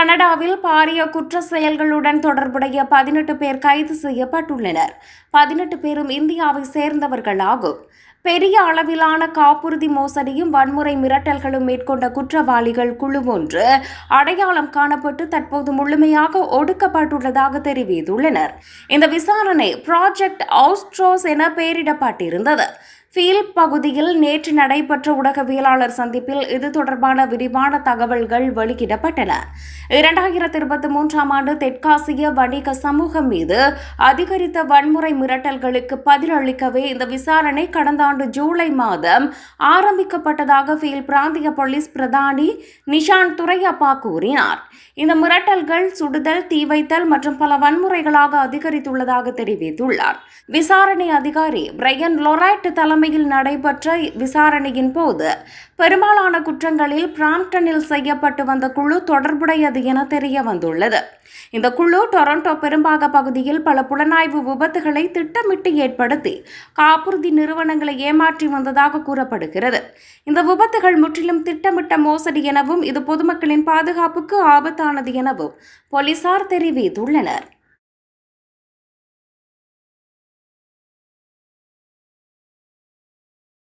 கனடாவில் பாரிய குற்ற செயல்களுடன் தொடர்புடைய பதினெட்டு பேர் கைது செய்யப்பட்டுள்ளனர். பதினெட்டு பேரும் இந்தியாவை சேர்ந்தவர்களாகும். பெரிய அளவிலான காப்புறுதி மோசடியும் வன்முறை மிரட்டல்களும் மேற்கொண்ட குற்றவாளிகள் குழு ஒன்று அடையாளம் காணப்பட்டு தற்போது முழுமையாக ஒடுக்கப்பட்டுள்ளதாக தெரிவித்துள்ளனர். இந்த விசாரணை ப்ராஜெக்ட் அவுஸ்ட்ரோஸ் என பெயரிடப்பட்டிருந்தது. ஃபீல் பகுதியில் நேற்று நடைபெற்ற ஊடகவியலாளர் சந்திப்பில் இது தொடர்பான விரிவான தகவல்கள் வெளியிடப்பட்டன. இரண்டாயிரத்தி இருபத்தி மூன்றாம் ஆண்டு தெற்காசிய வணிக சமூகம் மீது அதிகரித்த வன்முறை மிரட்டல்களுக்கு பதிலளிக்கவே இந்த விசாரணை கடந்த ஆண்டு ஜூலை மாதம் ஆரம்பிக்கப்பட்டதாக ஃபீல் பிராந்திய போலீஸ் பிரதானி நிஷான் துரையப்பா கூறினார். இந்த மிரட்டல்கள் சுடுதல் தீ வைத்தல் மற்றும் பல வன்முறைகளாக அதிகரித்துள்ளதாக தெரிவித்துள்ளார். விசாரணை அதிகாரி பிரையன் லொராய்ட் தலைமை தலைமையில் நடைபெற்ற விசாரணையின் போது பெரும்பாலான குற்றங்களில் பிராம்டனில் செய்யப்பட்டு வந்த குழு தொடர்புடையது என தெரிய வந்துள்ளது இந்த குழு டொரண்டோ பெரும்பாக பகுதியில் பல புலனாய்வு விபத்துகளை திட்டமிட்டு ஏற்படுத்தி காப்புறுதி நிறுவனங்களை ஏமாற்றி வந்ததாக கூறப்படுகிறது. இந்த விபத்துகள் முற்றிலும் திட்டமிட்ட மோசடி எனவும் இது பொதுமக்களின் பாதுகாப்புக்கு ஆபத்தானது எனவும் போலீசார் தெரிவித்துள்ளனர்.